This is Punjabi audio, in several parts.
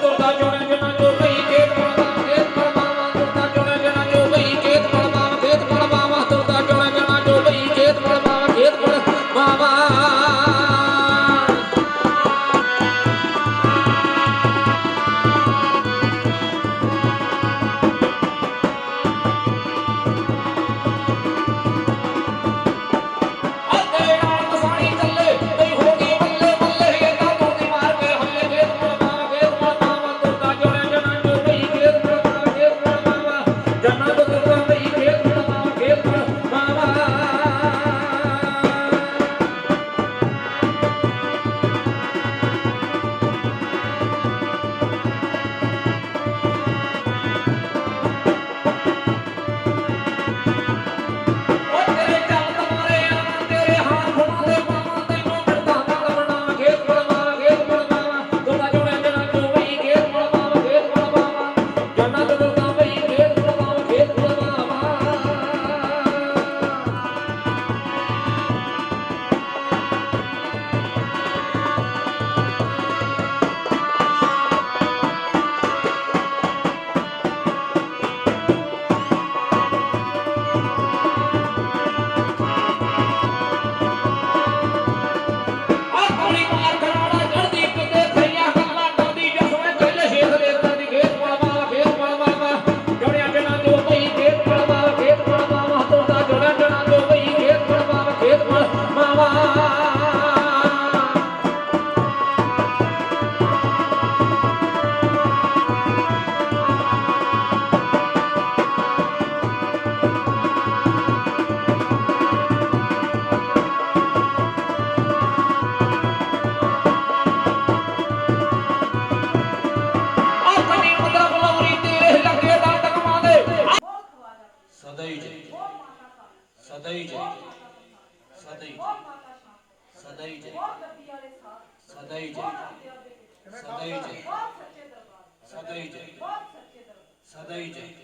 ਤੁਰਦਾ প্রয়োজন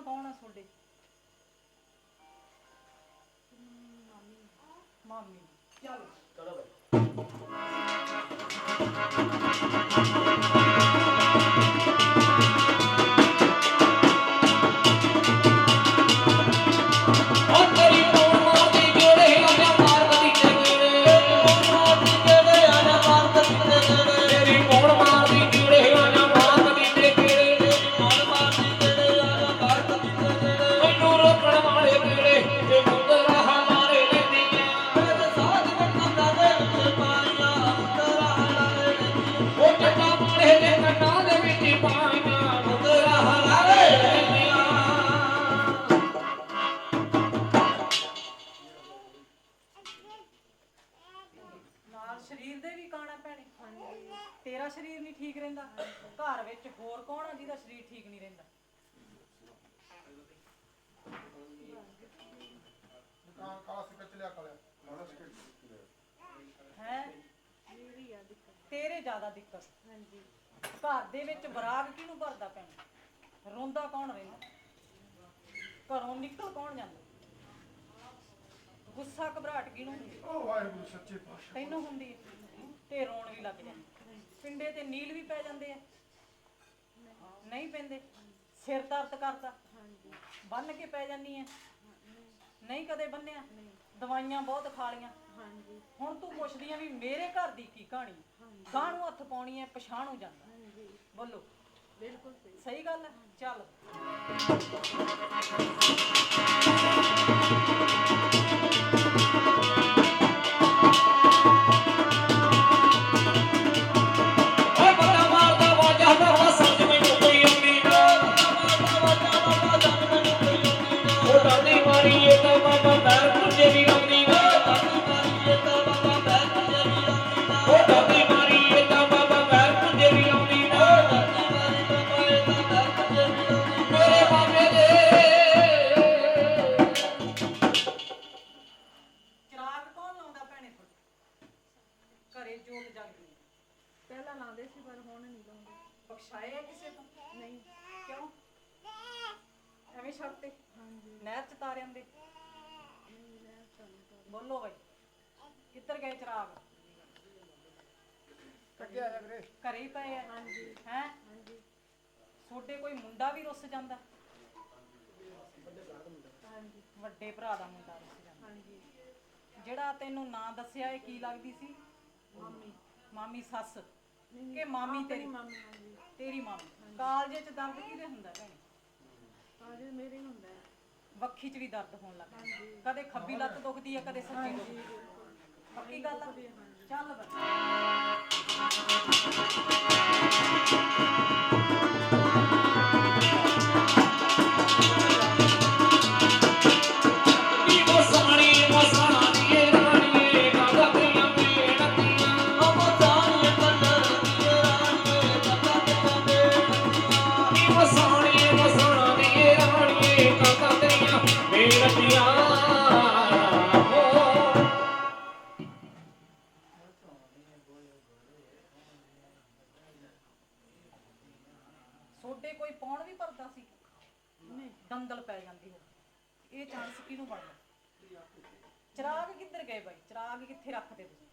ਹਾਂਜੀ ਸੁਮਣ ਕੌਣ ਆ ਤੁਹਾਡੇ ਮਾਮੀ ਚਲ ਤੇਰਾ ਸਰੀਰ ਨਹੀਂ ਠੀਕ ਰਹਿੰਦਾ। ਘਰ ਵਿੱਚ ਹੋਰ ਕੌਣ ਆ ਜਿਹਦਾ ਸਰੀਰ ਠੀਕ ਨਹੀਂ ਰਹਿੰਦਾ? ਦੁਕਾਨ ਕਾਲਾ ਸਿੱਕਾ ਚਲਿਆ ਕਲਿਆ। ਤੇਰੇ ਜ਼ਿਆਦਾ ਦਿੱਕਤ। ਘਰ ਦੇ ਵਿੱਚ ਬਰਾਗ ਕਿਹਨੂੰ ਭਰਦਾ ਪੈਣਾ ਰੋਂਦਾ ਕੌਣ ਰਹਿੰਦਾ ਘਰੋਂ ਨਿਕਲ ਕੌਣ ਜਾਂਦਾ? ਗੁੱਸਾ ਘਬਰਾਹਟ ਕਿਹਨੂੰ ਹੁੰਦੀ? ਉਹ ਵਾਹਿਗੁਰੂ ਸੱਚੇ ਪਾਤਸ਼ਾਹ। ਤੈਨੂੰ ਹੁੰਦੀ ਹੈ। ਤੇ ਰੋਣ ਵੀ ਲੱਗ ਜਾਂਦੀ। ਪਿੰਡੇ ਤੇ ਨੀਲ ਵੀ ਪੈ ਜਾਂਦੇ ਆ। ਨਹੀਂ ਪੈਂਦੇ। ਸਿਰ ਦਰਦ ਕਰਦਾ। ਬੰਨ ਕੇ ਪੈ ਜਾਂਦੀ ਐ ਨਹੀਂ। ਕਦੇ ਬੰਨਿਆ ਦਵਾਈਆਂ ਬਹੁਤ ਖਾ ਲੀਆਂ ਹੁਣ ਤੂੰ ਪੁੱਛਦੀ ਆ ਵੀ ਮੇਰੇ ਘਰ ਦੀ ਕੀ ਕਹਾਣੀ? ਕਾਹਨੂੰ ਹੱਥ ਪਾਉਣੀ ਐ ਪਛਾਣੂ ਜਾਂਦਾ। ਬੋਲੋ। ਬਿਲਕੁਲ ਸਹੀ ਗੱਲ ਹੈ? ਚੱਲ। ਹਾਂਜੀ ਨਹਿਰ ਚ ਤਾਰਿਆਂ ਦੇ। ਬੋਲੋ ਬਈ। ਕਿੱਧਰ ਗਏ ਚਿਰਾਗ ਕੱਟਿਆ ਜਾ ਵੀਰੇ। ਘਰੇ ਹੀ ਪਏ ਆ। ਹਾਂਜੀ ਹੈ? ਹਾਂਜੀ ਕੋਈ ਮੁੰਡਾ ਵੀ ਰੁੱਸ ਜਾਂਦਾ? ਹਾਂਜੀ ਵੱਡੇ ਭਰਾ ਦਾ ਮੁੰਡਾ ਰੁੱਸ ਜਾਂਦਾ। ਹਾਂਜੀ ਜਿਹੜਾ ਤੈਨੂੰ ਨਾਂ ਦੱਸਿਆ ਇਹ ਕੀ ਲੱਗਦੀ ਸੀ? ਮਾਮੀ। ਮਾਮੀ ਸੱਸ। ਕਿ ਮਾਮੀ ਤੇਰੀ ਮਾਮੀ ਹਾਂਜੀ। ਤੇਰੀ ਮਾਮੀ। ਕਾਲਜੇ ਚ ਦਰਦ ਕਿਹਦੇ ਹੁੰਦਾ ਭੈਣੇ? ਆਜ ਮੇਰੇ ਹੀ ਹੁੰਦਾ ਹੈ। ਵੱਖੀ ਚ ਵੀ ਦਰਦ ਹੋਣ ਲੱਗ ਜਾਂਦਾ। ਹਾਂਜੀ। ਕਦੇ ਖੱਬੀ ਲੱਤ ਦੁਖਦੀ ਹੈ ਕਦੇ ਸੱਜੀ ਦੁਖਦੀ ਹੈ। ਪੱਕੀ ਗੱਲ ਆ। ਚੱਲ ਬੱਚਾ ਦੰਦਲ ਪੈ ਜਾਂਦੀ ਹੋ। ਇਹ ਚਾਂਸ ਕਿਹਨੂੰ ਬਣਦਾ ਚਿਰਾਗ ਕਿੱਧਰ ਗਏ ਬਾਈ? ਚਿਰਾਗ ਕਿੱਥੇ ਰੱਖਦੇ ਤੁਸੀਂ?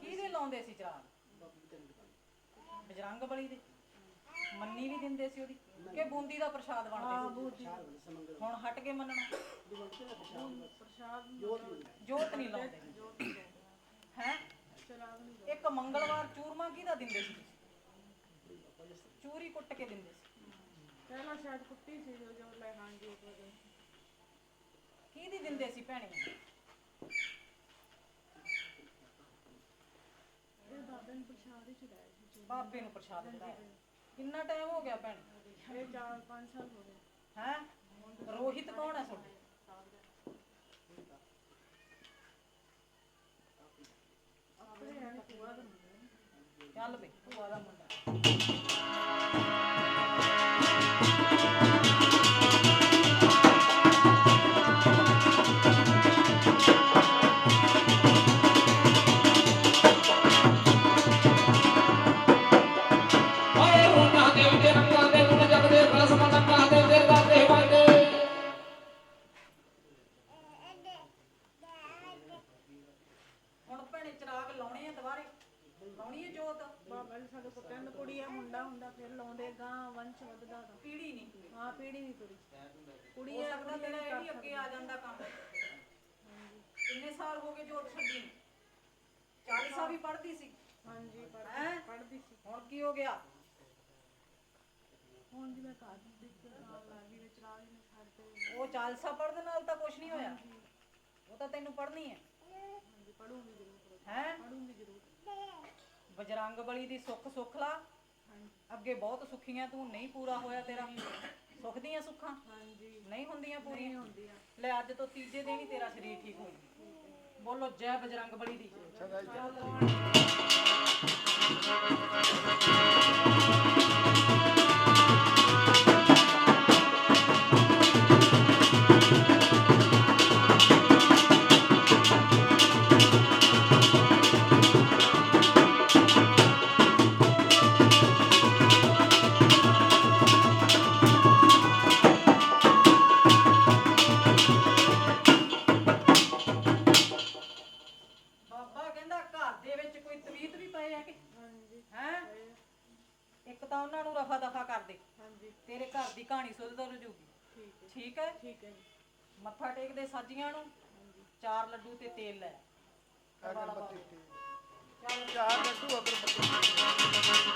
ਕਿਹਦੇ ਲਾਉਂਦੇ ਸੀ ਚਿਰਾਗ? ਬਜਰੰਗ ਬਲੀ ਦੇ। ਮੰਨੀ ਵੀ ਦਿੰਦੇ ਸੀ ਉਹਦੀ। ਕਿ ਬੂੰਦੀ ਦਾ ਪ੍ਰਸ਼ਾਦ ਬਣਦੇ ਸੀ? ਹੁਣ ਹਟ ਕੇ ਮੰਨਣਾ। ਜੋਤ ਨਹੀਂ ਲਾਉਂਦੇ। ਹੈ? ਇੱਕ ਮੰਗਲਵਾਰ ਚੂਰਮਾ ਕਿਹਦਾ ਦਿੰਦੇ ਸੀ ਤੁਸੀਂ? ਚੂਰੀ ਕੁੱਟ ਕੇ ਦਿੰਦੇ ਸੀ। ਪਹਿਲਾਂ ਸ਼ਾਇਦ ਕੁੱਤੀ ਸੀ ਜੋ ਜੋ ਲੈ ਹਾਂਜੀ ਉਹ ਕੋਲ ਕਿਹਦੀ ਦਿੰਦੇ ਸੀ ਭੈਣੇ? ਇਹ ਬਾਬੇ ਨੂੰ ਪ੍ਰਸ਼ਾਦ ਹੀ ਚੜਾਇਆ ਸੀ ਬਾਬੇ ਨੂੰ ਪ੍ਰਸ਼ਾਦ ਚੜਾਇਆ। ਕਿੰਨਾ ਟਾਈਮ ਹੋ ਗਿਆ ਭੈਣ? ਇਹ 4-5 ਸਾਲ ਹੋ ਗਏ। ਹੈ? ਰੋਹਿਤ ਕੌਣ ਹੈ ਤੁਹਾਡੇ? ਆਪਣੇ ਐਂ ਪੂਰਾ। ਚੱਲ ਬਈ ਭੂਆ ਦਾ ਮੁੰਡਾ। ਵੰਸ਼ ਵੱਧਦਾ ਦਾ ਪੀੜੀ ਨਹੀਂ। ਪੂਰੀ ਹਾਂ ਪੀੜੀ ਨਹੀਂ ਤੁਰੀ। ਕੁੜੀ ਹੋ ਆ ਸਕਦਾ ਤੇਰਾ ਇਹ ਵੀ ਅੱਗੇ ਆ ਜਾਂਦਾ ਕੰਮ। ਕਿੰਨੇ ਸਾਲ ਹੋ ਗਏ ਜੋਤ ਛੱਡੀ ਨੂੰ? ਚਾਲੀਸਾ ਵੀ ਪੜ੍ਹਦੀ ਸੀ। ਹਾਂਜੀ ਹੈਂ? ਪੜ੍ਹਦੀ ਪੜ੍ਹਦੀ ਸੀ। ਹੁਣ ਕੀ ਹੋ ਗਿਆ? ਹੁਣ ਘਰ ਦੀ ਦਿੱਕਤ ਆਉਣ ਲੱਗ ਗਈ ਵਿੱਚ ਰਾਜ ਨੇ ਛੱਡ ਤੇ ਉਹ ਚਾਲੀਸਾ ਪੜ੍ਹਨ ਨਾਲ ਤਾਂ ਕੁਝ ਨਹੀਂ ਹੋਇਆ। ਉਹ ਤਾਂ ਤੈਨੂੰ ਪੜ੍ਹਨੀ ਹੈ ਹਾਂਜੀ ਪੜੂੰਗੀ ਜ਼ਰੂਰ। ਹੈ? ਪੜੂੰਗੀ ਜ਼ਰੂਰ। ਬਜਰੰਗ ਬਲੀ ਦੀ ਸੁੱਖ ਸੁੱਖ ਲਾ ਹਾਂਜੀ ਅੱਗੇ ਬਹੁਤ ਸੁਖੀਆਂ ਤੂੰ ਨਹੀਂ ਪੂਰਾ ਹੋਇਆ ਤੇਰਾ। ਸੁੱਖ ਦੀਆਂ ਸੁੱਖਾਂ? ਹਾਂਜੀ। ਨਹੀਂ ਹੁੰਦੀਆਂ ਨਹੀਂ ਪੂਰੀਆਂ? ਹੁੰਦੀ ਆ ਲੈ ਅੱਜ ਤੋਂ ਤੀਜੇ ਦਿਨ ਹੀ ਤੇਰਾ ਸਰੀਰ ਠੀਕ ਹੋ ਜੂ ਬੋਲੋ ਜੈ ਬਜਰੰਗ ਬਲੀ ਦੀ। ਬਾਬਾ ਹੈ ਠੀਕ ਹੈ ਹੈ ਜੀ। ਮੱਥਾ ਟੇਕਦੇ ਸਾਜੀਆਂ ਨੂੰ ਚਾਰ ਲੱਡੂ ਤੇ ਤੇਲ ਲੈ। ਵਾਲਾ ਪਾ ਦੇ। ਚੱਲ। ਚਾਰ ਲੱਡੂ ਅਗਰਬੱਤੀ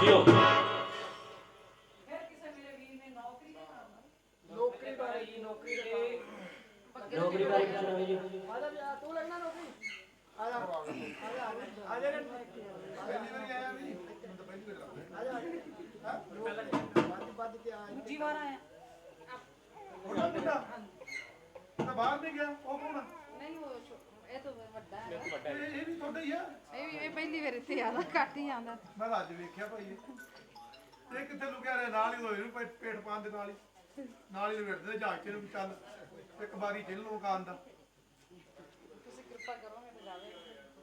ਜਿਓ ਫਿਰ ਕਿਸੇ ਮੇਰੇ ਵੀਰ ਨੇ ਨੌਕਰੀ ਦੇ ਕਰਨਾ ਨੌਕਰੀ ਬਾਰੇ ਜੀ ਨੌਕਰੀ ਦੇ ਨੌਕਰੀ ਬਾਰੇ ਪੁੱਛਣਾ ਵੀ ਜੀ ਤੂੰ ਲੱਗਣਾ ਨੌਕਰੀ? ਦੂਜੀ ਵਾਰ ਆਇਆ। ਉਹਨਾਂ ਮੁੰਡਾ ਤਾਂ ਬਾਹਰ ਨਹੀਂ ਗਿਆ ਉਹ ਕੌਣ ਆ? ਨਹੀਂ ਉਹ ਛੋ- ਇਹ ਤਾਂ ਵੱਡਾ ਹੈ। ਇਹ ਇਹ ਵੀ ਤੁਹਾਡਾ ਹੀ ਆ ਇਹ ਵੀ ਇਹ ਪਹਿਲੀ ਵਾਰ ਇੱਥੇ ਆਦਾ ਘੱਟ ਹੀ ਆਉਂਦਾ। ਮੈਂ ਤਾਂ ਅੱਜ ਵੇਖਿਆ ਭਾਈ ਇਹ ਇਹ ਕਿੱਥੇ ਲੁਕਿਆ ਰਿਹਾ ਨਾਲ ਹੀ ਹੋਏ ਨੂੰ ਪੇਟ ਪੇਟ ਪਾਣ ਦੇ ਨਾਲ ਹੀ ਨਾਲ ਹੀ ਲੁਕੜਦੇ ਜਾ ਕੇ ਨੂੰ ਚੱਲ ਇੱਕ ਵਾਰੀ ਜਿੱਲ ਨੂੰ ਕਾਨ ਤੁਸੀਂ ਕਿਰਪਾ ਕਰੋ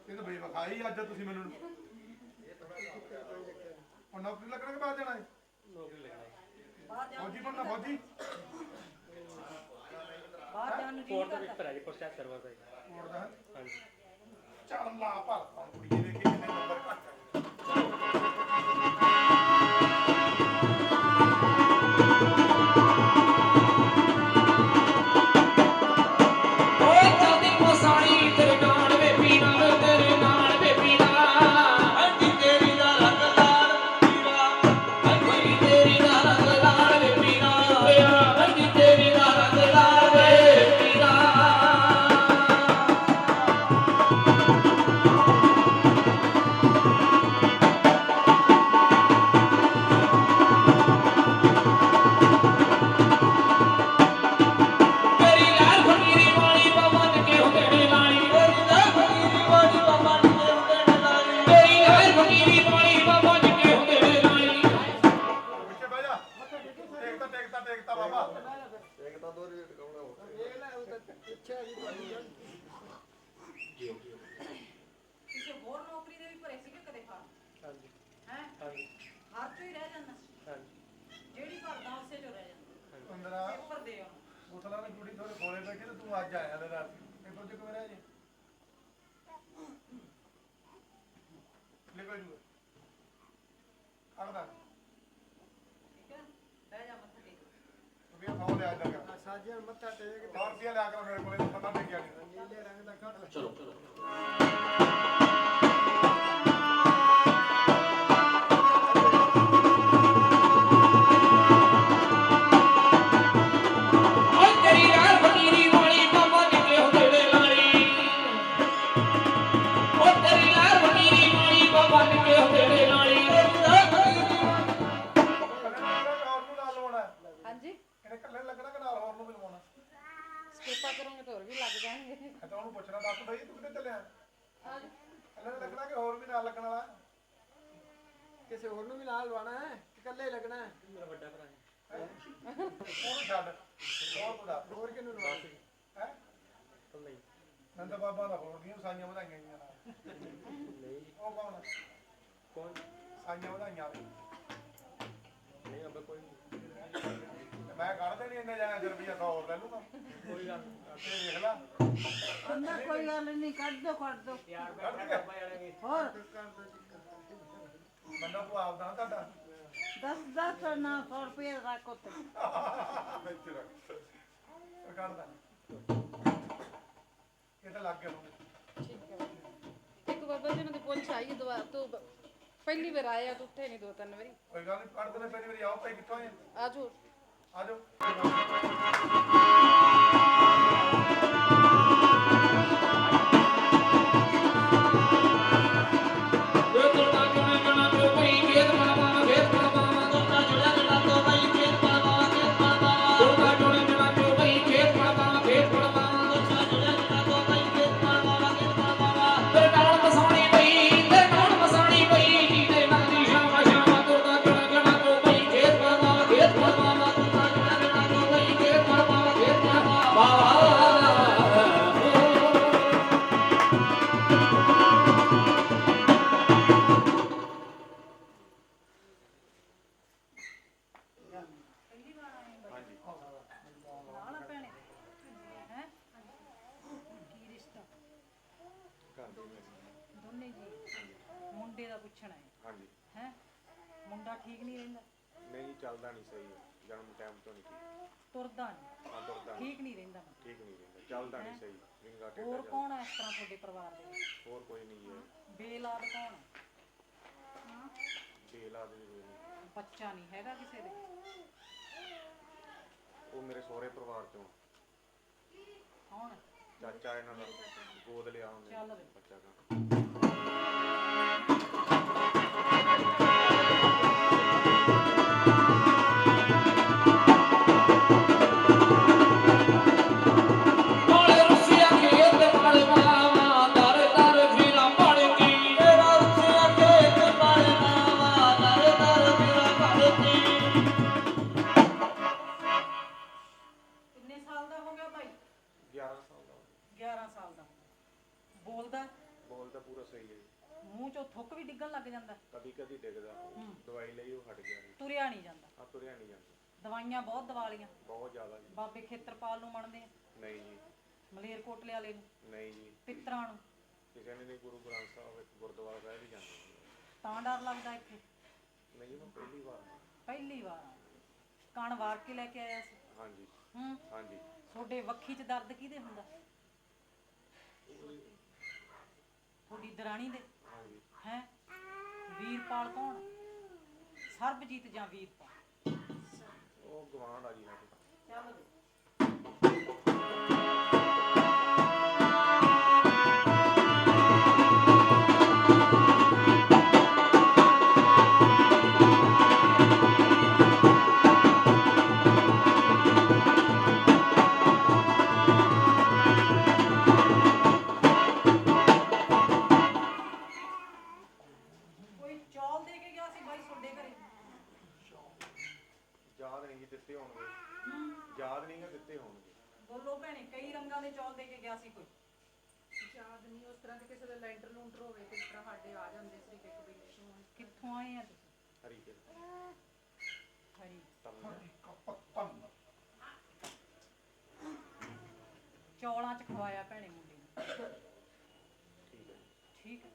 ਇਹ ਤਾਂ ਬਈ ਵਿਖਾਈ ਅੱਜ ਤੁਸੀਂ ਮੈਨੂੰ। ਹੁਣ ਨੌਕਰੀ ਲੱਗਣਾ ਕਿ ਬਾਅਦ ਜਾਣਾ ਹੈ ਬਾਹਰ ਜਾਣ ਫੌਜੀ ਬਣਨਾ ਫੌਜੀ? ਬਾਹਰ ਜਾਣ ਨੂੰ ਜੀ ਨਹੀਂ ਕਰਦਾ। ਕੋੜ ਦਾ ਚੱਲ ਲਾ ਭਰ ਕੁੜੀ ਦੇ ਕਿੰਨੇ ਨੰਬਰ ਘੱਟ ਉਸਲਾ ਨੇ ਕੁੜੀ ਥੋੜੇ ਕੋਲੇ ਬੈਠੀ ਤੇ ਤੂੰ ਅੱਜ ਆਇਆ ਲੈ ਰਾਤ ਪੇਪਰ ਚ ਕਿਵੇਂ ਰਹਿ ਜੇ ਨਿਕਲ ਜੂ ਅੜਦਾ ਠੀਕ ਹੈ ਰਹਿ ਜਾ ਮੱਥਾ ਟੇਕ। ਵੀ ਖਾਓ ਲਿਆ ਜਾ ਕਰ ਸਾਜਿਆਂ ਮੱਥਾ ਟੇਕ ਤੇ 100 ਰੁਪਿਆ ਲਿਆ ਕਰ ਮੇਰੇ ਕੋਲੇ? ਪਤਾ ਨਹੀਂ ਗਿਆ ਨੀਲੇ ਰੰਗ ਦਾ ਲੈ ਚਲੋ ਚਲੋ। ਸਾਈਆਂ ਵਧਾਈਆਂ ਗਈਆਂ ਨਾਲ। ਨਹੀਂ। ਉਹ ਕੌਣ? ਕੌਣ? ਸਾਈਆਂ ਵਧਾਈਆਂ ਵਾਲੇ। ਨਹੀਂ ਅਬੇ ਕੋਈ ਤੇ ਮੈਂ ਕੱਢ ਦੇਣੀ ਇੰਨੇ ਜਾਣਾ ਰੁਪਈਆ 100 ਹੋਰ ਲੈ ਲੂੰਗਾ ਕੋਈ ਗੱਲ ਤੇ ਦੇਖ ਲੈ। ਕਹਿੰਦਾ ਕੋਈ ਗੱਲ ਨਹੀਂ ਕੱਢ ਦੋ ਕੱਢ ਦੋ। ਕੱਢ ਦੇ। ਹੋਰ। ਬੰਦਾ ਤੂੰ ਆਪਦਾ ਤੁਹਾਡਾ। 10 10 ਨਾ 100 ਰੁਪਏ ਰੱਖ ਉੱਤੇ ਇੱਥੇ ਰੱਖ। ਉਹ ਇਹ ਤਾਂ ਲੱਗ ਗਿਆ ਇੱਕ ਬਾਬਾ ਜੀ ਨੂੰ ਪੁੱਛ ਆਈ ਦੁਬਾਰਾ ਤੋਂ ਬ- ਪਹਿਲੀ ਵਾਰ ਆਇਆ ਤੂੰ ਉੱਥੇ ਨਹੀਂ ਦੋ ਤਿੰਨ ਵਾਰੀ। ਕੋਈ ਗੱਲ ਨਹੀਂ ਕੱਢ ਦੇਣੇ ਪਹਿਲੀ ਵਾਰੀ ਆਓ ਭਾਈ ਕਿੱਥੋਂ ਆਏ? ਆਜੋ ਆ ਠੀਕ ਨਹੀਂ ਰਹਿੰਦਾ। ਨਹੀਂ ਚੱਲਦਾ ਨਹੀਂ ਸਹੀ ਜਨਮ ਟਾਈਮ ਤੋਂ ਨਹੀਂ ਠੀਕ। ਤੁਰਦਾ ਨਹੀਂ। ਹਾਂ ਤੁਰਦਾ ਨਹੀਂ, ਠੀਕ ਨਹੀਂ ਰਹਿੰਦਾ। ਠੀਕ ਨਹੀਂ ਰਹਿੰਦਾ। ਚੱਲਦਾ ਨਹੀਂ ਸਹੀ। ਵਿੰਗਾ ਟੇਡਾ ਹੋਰ। ਕੌਣ ਹੈ ਇਸ ਤਰ੍ਹਾਂ ਤੁਹਾਡੇ ਪਰਿਵਾਰ ਦੇ ਵਿੱਚ? ਹੋਰ ਕੋਈ ਨਹੀਂ ਹੈ। ਬੇਲਾਦ ਕੌਣ ਹੈ। ਬੇਲਾ ਦੇ ਕੋਈ ਨਹੀਂ। ਬੱਚਾ ਨਹੀਂ ਹੈਗਾ ਕਿਸੇ ਦੇ? ਉਹ ਮੇਰੇ ਸਹੁਰੇ ਪਰਿਵਾਰ ਚੋਂ। ਕੌਣ ਹੈ? ਚਾਚਾ ਇਹਨਾਂ ਦਾ। ਗੋਦ ਲਿਆ ਉਹਨੇ। ਚੱਲ ਵੇ। ਬੱਚਾ ਦਾ ਸਹੀ ਹੈ ਜੀ। ਮੂੰਹ ਚੋਂ ਥੁੱਕ ਵੀ ਡਿੱਗਣ ਲੱਗ ਜਾਂਦਾ। ਕਦੀ ਕਦੀ ਡਿੱਗਦਾ। ਹੂੰ। ਦਵਾਈ ਲਈ ਉਹ ਹਟ ਗਿਆ ਜੀ। ਤੁਰਿਆ ਨਹੀਂ ਜਾਂਦਾ। ਆ ਤੁਰਿਆ ਨਹੀਂ ਜਾਂਦਾ। ਦਵਾਈਆਂ ਬਹੁਤ ਦਵਾ ਲੀਆਂ ਬਹੁਤ ਜ਼ਿਆਦਾ ਜੀ। ਬਾਬੇ ਖੇਤਰਪਾਲ ਨੂੰ ਮੰਨਦੇ ਆ। ਨਹੀਂ ਜੀ। ਮਲੇਰਕੋਟਲੇ ਵਾਲੇ ਨੂੰ। ਨਹੀਂ ਜੀ। ਪਿੱਤਰਾਂ ਨੂੰ। ਕਿਸੇ ਨੇ ਨਹੀਂ ਗੁਰੂ ਗ੍ਰੰਥ ਸਾਹਿਬ ਇੱਕ ਗੁਰਦੁਆਰਾ ਸਾਹਿਬ ਹੀ ਜਾਂਦੇ। ਤਾਂ ਡਰ ਲੱਗਦਾ ਇੱਥੇ। ਨਹੀਂ ਮੈਂ ਪਹਿਲੀ ਵਾਰ। ਪਹਿਲੀ ਵਾਰ। ਕਣ ਵਾਰ ਕੇ ਲੈ ਕੇ ਆਇਆ ਸੀ। ਹਾਂਜੀ। ਹੂੰ। ਹਾਂਜੀ। ਤੁਹਾਡੇ ਵੱਖੀ 'ਚ ਦਰਦ ਕਿਹਦੇ ਹੁੰਦਾ? ਤੁਹਾਡੀ ਦਰਾਣੀ ਦੇ? ਹਾਂਜੀ। ਹੈ? ਵੀਰਪਾਲ ਕੌਣ? ਸਰਬਜੀਤ ਜਾਂ ਵੀਰਪਾਲ? ਉਹ ਗਿਆ ਸੀ ਕੋਈ? ਯਾਦ ਨਹੀਂ ਉਸ ਤਰ੍ਹਾਂ ਦੇ ਕਿਸੇ ਦਾ ਲੈਂਟਰ ਲੂੰਟਰ ਹੋਵੇ ਤੇ ਇਸ ਤਰ੍ਹਾਂ ਸਾਡੇ ਆ ਜਾਂਦੇ ਸੀ ਕਿ ਕਬੀ ਕਿੱਥੋਂ ਆਏ ਆ ਤੁਸੀਂ? ਹਰੀ ਕੇ ਹਰੀ ਤੰਨ ਚੌਲਾਂ 'ਚ ਖਵਾਇਆ ਭੈਣੇ ਮੁੰਡੇ ਨੂੰ। ਠੀਕ ਹੈ। ਜੀ। ਠੀਕ ਹੈ।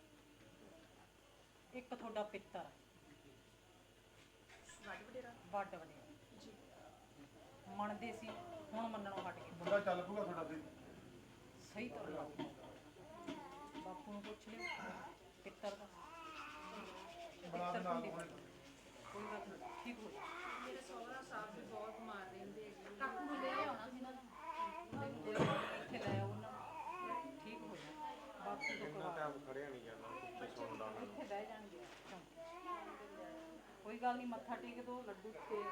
ਇੱਕ ਤੁਹਾਡਾ ਪਿੱਤਰ। ਵੱਡ ਵਡੇਰਾ? ਵੱਡ ਵਡਿਆ ਮੰਨਦੇ ਸੀ ਹੁਣ ਮੰਨਣੋਂ ਹਟ ਗਏ। ਮੁੰਡਾ ਚੱਲ ਪੂਗਾ ਤੁਹਾਡਾ ਤੇ। ਸਹੀ ਤੁਰ ਲੱਗ ਪਿਆ। ਬਾਪੂ ਨੂੰ ਪੁੱਛ ਲਿਓ ਪਿੱਤਰ ਦਾ ਬਣਾ ਦੇ ਪਿੱਤਰ ਨਾਲ ਹੁੰਦੀ ਕੋਲੇ। ਕੋਈ ਗੱਲ ਨਹੀਂ ਠੀਕ ਹੋ ਜਾਊ। ਮੇਰੇ ਸਹੁਰਾ ਸਾਹਿਬ ਵੀ ਬਹੁਤ ਮਾਰ ਰਹਿੰਦੇ ਹੈਗੇ ਕਾਕੂ ਨੂੰ ਲੈ ਆਉਣਾ ਸੀ ਨਾ ਇੱਥੇ ਲੈ ਆਓ ਉਹਨਾਂ ਨੂੰ ਠੀਕ ਹੋ ਜਾ ਬਾਪੂ ਤੋਂ ਇੰਨਾ ਕਰਵਾ ਟਾਈਮ ਖੜਿਆ ਨਹੀਂ ਜਾਂਦਾ ਕੁੱਤੇ ਸੁਣਦਾ ਉਹਨਾਂ ਨੂੰ ਇੱਥੇ ਬਹਿ ਜਾਣਗੇ ਚੌਂਕੇ। ਕੋਈ ਗੱਲ ਨਹੀਂ ਮੱਥਾ ਟੇਕ ਦੋ ਲੱਡੂ ਤੇ